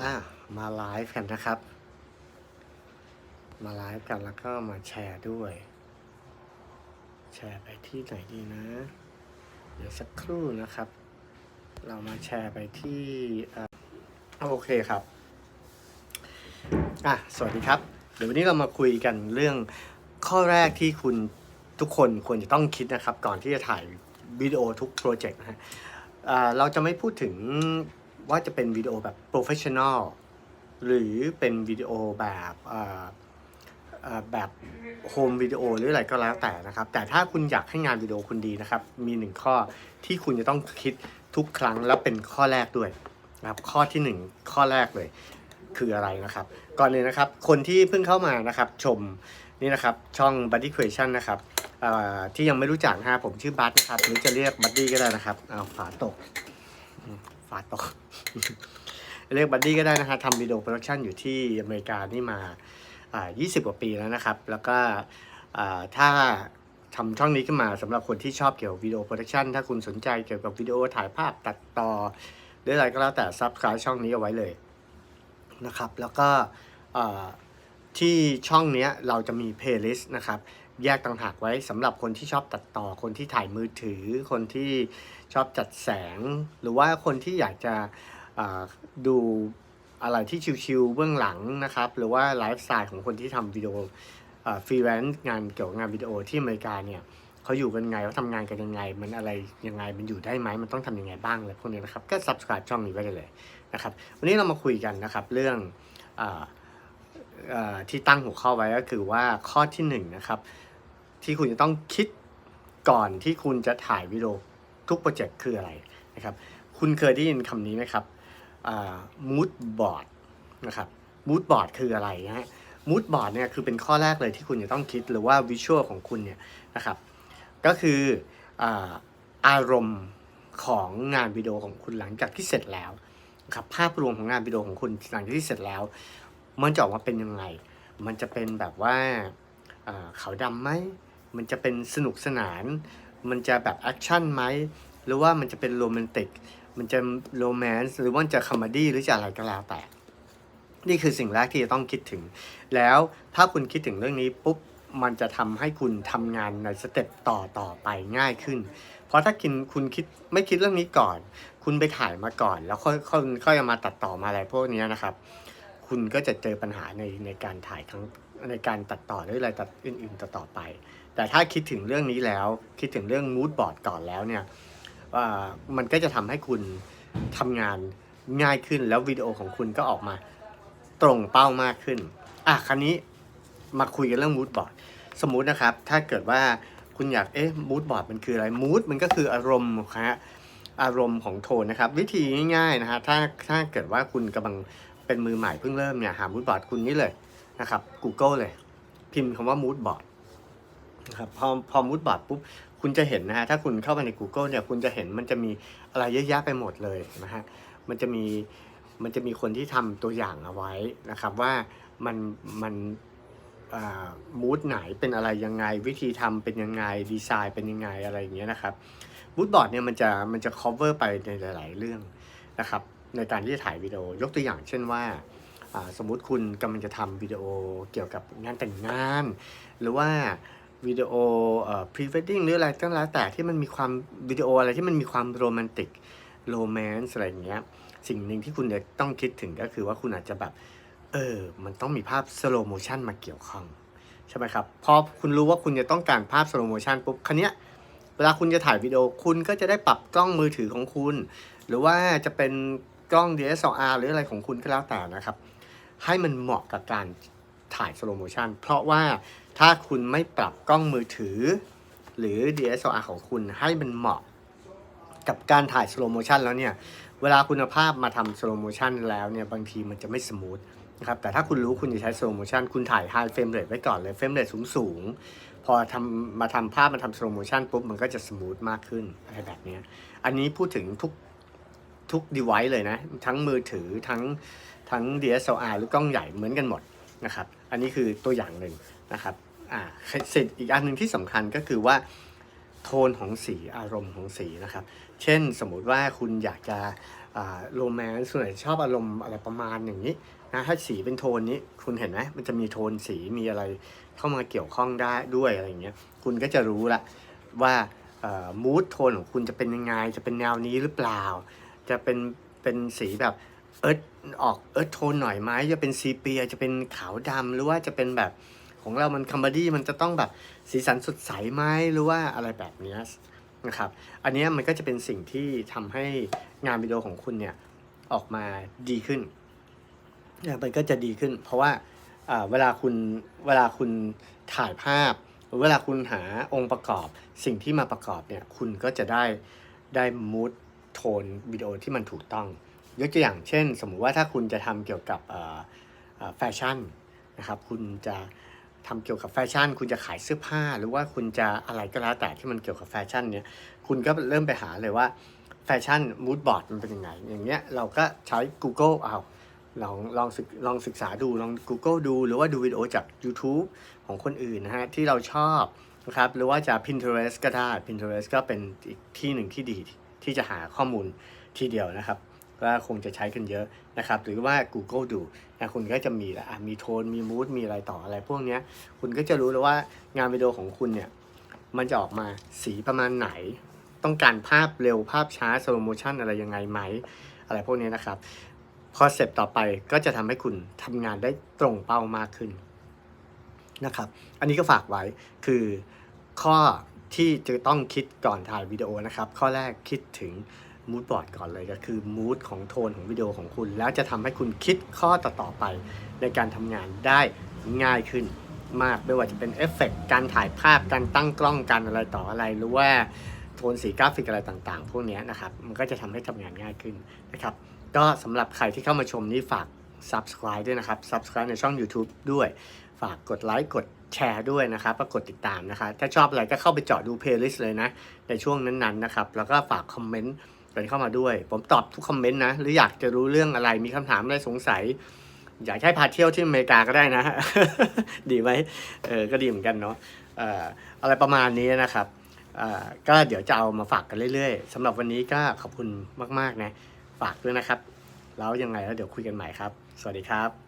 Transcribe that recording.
อะมาไลฟ์กันนะครับ มาไลฟ์กันแล้วก็มาแชร์ด้วย แชร์ไปที่ไหนดีนะ เดี๋ยวสักครู่นะครับ เรามาแชร์ไปที่อ่าโอเคครับอะสวัสดีครับ เดี๋ยววันนี้เรามาคุยกันเรื่องข้อแรกที่คุณทุกคนควรจะต้องคิดนะครับ ก่อนที่จะถ่ายวิดีโอทุกโปรเจกต์นะฮะเราจะไม่พูดถึง ว่าจะเป็นวิดีโอแบบโปรเฟชชั่นอลหรือเป็นวิดีโอแบบแบบโฮมวิดีโอหรืออะไรก็แล้วแต่นะครับ แต่ถ้าคุณอยากให้งานวิดีโอคุณดีนะครับ มีหนึ่งข้อที่คุณจะต้องคิดทุกครั้งแล้วเป็นข้อแรกด้วยนะครับข้อที่หนึ่งข้อแรกเลย คืออะไรนะครับ ก่อนเลยนะครับ คนที่เพิ่งเข้ามานะครับชมนี่นะครับช่อง Buddy Question นะครับที่ยังไม่รู้จักนะผมชื่อบัตนะครับหรือจะเรียกบัดดี้ก็ได้นะครับเอาฝาตก ฝาตกเรียกบัดดี้ก็ได้นะฮะทำวิดีโอโปรดักชันอยู่ที่อเมริกานี่มาอ่า20 กว่าปีแล้วนะครับ แล้วก็อ่าถ้าทำช่องนี้ขึ้นมาสำหรับคนที่ชอบเกี่ยวกับวิดีโอโปรดักชันถ้าคุณสนใจเกี่ยวกับวิดีโอถ่ายภาพตัดต่อ หรืออะไรก็แล้วแต่ซับสไครต์ช่องนี้เอาไว้เลยนะครับ แล้วก็ที่ช่องนี้เราจะมีเพลย์ลิสต์นะครับ แยกต่างหากไว้สำหรับคนที่ชอบตัดต่อ คนที่ถ่ายมือถือ คนที่ชอบจัดแสง หรือว่าคนที่อยากจะดูอะไรที่ชิวๆเบื้องหลังนะครับ หรือว่าไลฟ์สไตล์ของคนที่ทำวิดีโอฟรีแลนซ์งานเกี่ยวกับงานวิดีโอที่อเมริกาเนี่ยเขาอยู่กันไงเขาทำงานกันยังไง มันอะไรยังไงมันอยู่ได้ไหมมันต้องทำยังไงบ้างอะไรพวกนี้นะครับก็ subscribe ช่องนี้ไว้ได้เลยนะครับวันนี้เรามาคุยกันนะครับเรื่องออที่ตั้งหัวข้อไว้ก็คือว่าข้อที่หนึ่งนะครับ ที่คุณจะต้องคิดก่อนที่คุณจะถ่ายวิดีโอทุกโปรเจกต์คืออะไรนะครับ คุณเคยได้ยินคำนี้ไหมครับมูดบอร์ดนะครับมูดบอร์ดคืออะไรนะฮะมูดบอร์ดเนี่ยคือเป็นข้อแรกเลยที่คุณจะต้องคิดหรือว่าวิชวลของคุณเนี่ยนะครับ ก็คืออารมณ์ของงานวิดีโอของคุณหลังจากที่เสร็จแล้วครับภาพรวมของงานวิดีโอของคุณหลังจากที่เสร็จแล้ว มันจะออกมาเป็นยังไง มันจะเป็นแบบว่าอ่าขาวดำไหม มันจะเป็นสนุกสนาน มันจะแบบแอคชั่นไหม หรือว่ามันจะเป็นโรแมนติก มันจะโรแมนต์หรือว่าจะคอมดี้หรือจะอะไรก็แล้วแต่ นี่คือสิ่งแรกที่จะต้องคิดถึง แล้วถ้าคุณคิดถึงเรื่องนี้ปุ๊บ มันจะทำให้คุณทำงานในสเต็ปต่อต่อไปง่ายขึ้น เพราะถ้ากินคุณคิดไม่คิดเรื่องนี้ก่อน คุณไปถ่ายมาก่อน แล้วค่อยค่อยค่อยมาตัดต่อมาอะไรพวกนี้นะครับ คุณก็จะเจอปัญหาในในการถ่ายทั้ง ในการตัดต่อหรืออะไรตัดอื่นๆต่อต่อไป แต่ถ้าคิดถึงเรื่องนี้แล้วคิดถึงเรื่องมูดบอร์ดก่อนแล้วเนี่ยอ่ามันก็จะทำให้คุณทำงานง่ายขึ้นแล้ววิดีโอของคุณก็ออกมาตรงเป้ามากขึ้น อะคราวนี้มาคุยกันเรื่องมูดบอร์ดสมมุตินะครับ ถ้าเกิดว่าคุณอยากเอ๊ะมูดบอร์ดมันคืออะไรมูดมันก็คืออารมณ์ฮะอารมณ์ของโทนนะครับ วิธีง่ายๆนะฮะถ้าถ้าเกิดว่าคุณกำลังเป็นมือใหม่เพิ่งเริ่มเนี่ยหามูดบอร์ดคุณนี่เลย นะครับ Google เลย พิมพ์คำว่ามูดบอร์ดนะครับพอพอมูดบอร์ดปุ๊บ คุณจะเห็นนะฮะ ถ้าคุณเข้าไปใน Google เนี่ย คุณจะเห็นมันจะมีอะไรเยอะแยะไปหมดเลยนะฮะ มันจะมี มันจะมีคนที่ทำตัวอย่างเอาไว้นะครับว่ามัน มันมูดไหนเป็นอะไรยังไง วิธีทำเป็นยังไง ดีไซน์เป็นยังไงอะไรอย่างเงี้ยนะครับมูดบอร์ดเนี่ยมันจะมันจะ cover ไปในหลาย ๆ เรื่องนะครับในการที่จะถ่ายวิดีโอ ยกตัวอย่างเช่นว่า สมมุติคุณกำลังจะทำวิดีโอเกี่ยวกับงานแต่งงาน หรือว่าวิดีโอเอ่อ pre wedding หรืออะไรก็แล้วแต่ที่มันมีความวิดีโออะไรที่มันมีความโรแมนติกโรแมนต์อะไรอย่างเงี้ยสิ่งหนึ่งที่คุณจะต้องคิดถึงก็คือว่าคุณอาจจะแบบ เออ มันต้องมีภาพสโลโมชันมาเกี่ยวข้อง ใช่ไหมครับ พอคุณรู้ว่าคุณจะต้องการภาพสโลโมชันปุ๊บคันนี้ยเวลาคุณจะถ่ายวิดีโอคุณก็จะได้ปรับกล้องมือถือของคุณ หรือว่าจะเป็น กล้อง DSLR หรืออะไรของคุณก็แล้วแต่นะครับ ให้มันเหมาะกับการถ่ายสโลโมชันเพราะว่าถ้าคุณไม่ปรับกล้องมือถือ หรือ DSLR ของคุณให้มันเหมาะกับการถ่ายสโลโมชันแล้วเนี่ย เวลาคุณภาพมาทำสโลโมชันแล้วเนี่ย บางทีมันจะไม่สมูทนะครับแต่ถ้าคุณรู้คุณจะใช้สโลโมชันคุณถ่าย High Frame Rate ไว้ก่อนเลยเฟรมเรทสูงสูงๆพอทำมาทำภาพมาทำสโลโมชันปุ๊บ มันก็จะสมูทมากขึ้นอะไรแบบนี้ อันนี้พูดถึงทุก ทุก device เลยนะ ทั้งมือถือทั้งทั้ง DSLR หรือกล้องใหญ่เหมือนกันหมดนะครับ อันนี้คือตัวอย่างหนึ่งนะครับอ่าเสร็จอีกอันหนึ่งที่สำคัญก็คือว่าโทนของสีอารมณ์ของสีนะครับ เช่นสมมุติว่าคุณอยากจะโรแมนต์ส่วนใหญ่ชอบอารมณ์อะไรประมาณอย่างนี้นะถ้าสีเป็นโทนนี้คุณเห็นไหมมันจะมีโทนสีมีอะไรเข้ามาเกี่ยวข้องได้ด้วยอะไรอย่างเงี้ยคุณก็จะรู้ละว่ามูดโทนของคุณจะเป็นยังไง จะเป็นแนวนี้หรือเปล่า จะเป็นเป็นสีแบบเอิร์ธออกเอิร์ธโทนหน่อยไหมจะเป็นซีเปียจะเป็นขาวดำหรือว่าจะเป็นแบบของเรามันคัมบดี้มันจะต้องแบบสีสันสดใสไหมหรือว่าอะไรแบบนี้นะครับ อันนี้มันก็จะเป็นสิ่งที่ทำให้งานวิดีโอของคุณเนี่ยออกมาดีขึ้นเนี่ยมันก็จะดีขึ้น เพราะว่าเวลาคุณเวลาคุณถ่ายภาพเวลาคุณหาองค์ประกอบสิ่งที่มาประกอบเนี่ยคุณก็จะได้ได้มูด โทนวิดีโอที่มันถูกต้อง ยกตัวอย่างเช่น สมมุติว่าถ้าคุณจะทำเกี่ยวกับแฟชั่นนะครับคุณจะทำเกี่ยวกับแฟชั่น คุณจะขายเสื้อผ้า หรือว่าคุณจะอะไรก็แล้วแต่ที่มันเกี่ยวกับแฟชั่นเนี่ยคุณก็เริ่มไปหาเลยว่าแฟชั่นมูดบอร์ดมันเป็นยังไง อย่างเงี้ยเราก็ใช้ Google เอาลองลองศึกลองศึกษาดูลอง Google ดู หรือว่าดูวิดีโอจาก YouTube ของคนอื่นนะฮะที่เราชอบนะครับหรือว่าจะ Pinterest ก็ได้ Pinterest ก็เป็นอีกที่หนึ่งที่ดี ที่จะหาข้อมูลทีเดียวนะครับก็คงจะใช้กันเยอะนะครับ หรือว่า Google ดูนะคุณก็จะมีละมีโทน มีมูดมีอะไรต่ออะไรพวกนี้คุณก็จะรู้แล้วว่างานวิดีโอของคุณเนี่ยมันจะออกมาสีประมาณไหน ต้องการภาพเร็วภาพช้าสโลโมชันอะไรยังไงไหม อะไรพวกนี้นะครับคอนเซปต์ต่อไปก็จะทำให้คุณทำงานได้ตรงเป้ามากขึ้นนะครับ อันนี้ก็ฝากไว้คือข้อ ที่จะต้องคิดก่อนถ่ายวิดีโอนะครับ ข้อแรกคิดถึงมูดบอร์ดก่อนเลยก็คือมูดของโทนของวิดีโอของคุณ แล้วจะทำให้คุณคิดข้อต่อๆไป ในการทำงานได้ง่ายขึ้นมากไม่ว่าจะเป็นเอฟเฟกต์การถ่ายภาพการตั้งกล้องการอะไรต่ออะไรหรือว่าโทนสีกราฟิกอะไรต่างๆ พวกนี้นะครับ มันก็จะทำให้ทำงานง่ายขึ้นนะครับ ก็สำหรับใครที่เข้ามาชมนี่ฝาก subscribe ด้วยนะครับ subscribe ในช่อง YouTube ด้วย ฝากกดไลค์กดแชร์ด้วยนะครับแล้วกดติดตามนะครับถ้าชอบอะไรก็เข้าไปเจาะดู playlist เลยนะ ในช่วงนั้นๆนะครับ แล้วก็ฝากคอมเมนต์กันเข้ามาด้วย ผมตอบทุกคอมเมนต์นะ หรืออยากจะรู้เรื่องอะไรมีคำถามอะไรสงสัย อยากให้พาเที่ยวที่อเมริกาก็ได้นะ ดีไหมเออก็ดีเหมือนกันเนาะอออะไรประมาณนี้นะครับก็เดี๋ยวจะเอามาฝากกันเรื่อยๆสำหรับวันนี้ก็ขอบคุณมากๆนะ ฝากด้วยนะครับ แล้วยังไงแล้วเดี๋ยวคุยกันใหม่ครับ สวัสดีครับ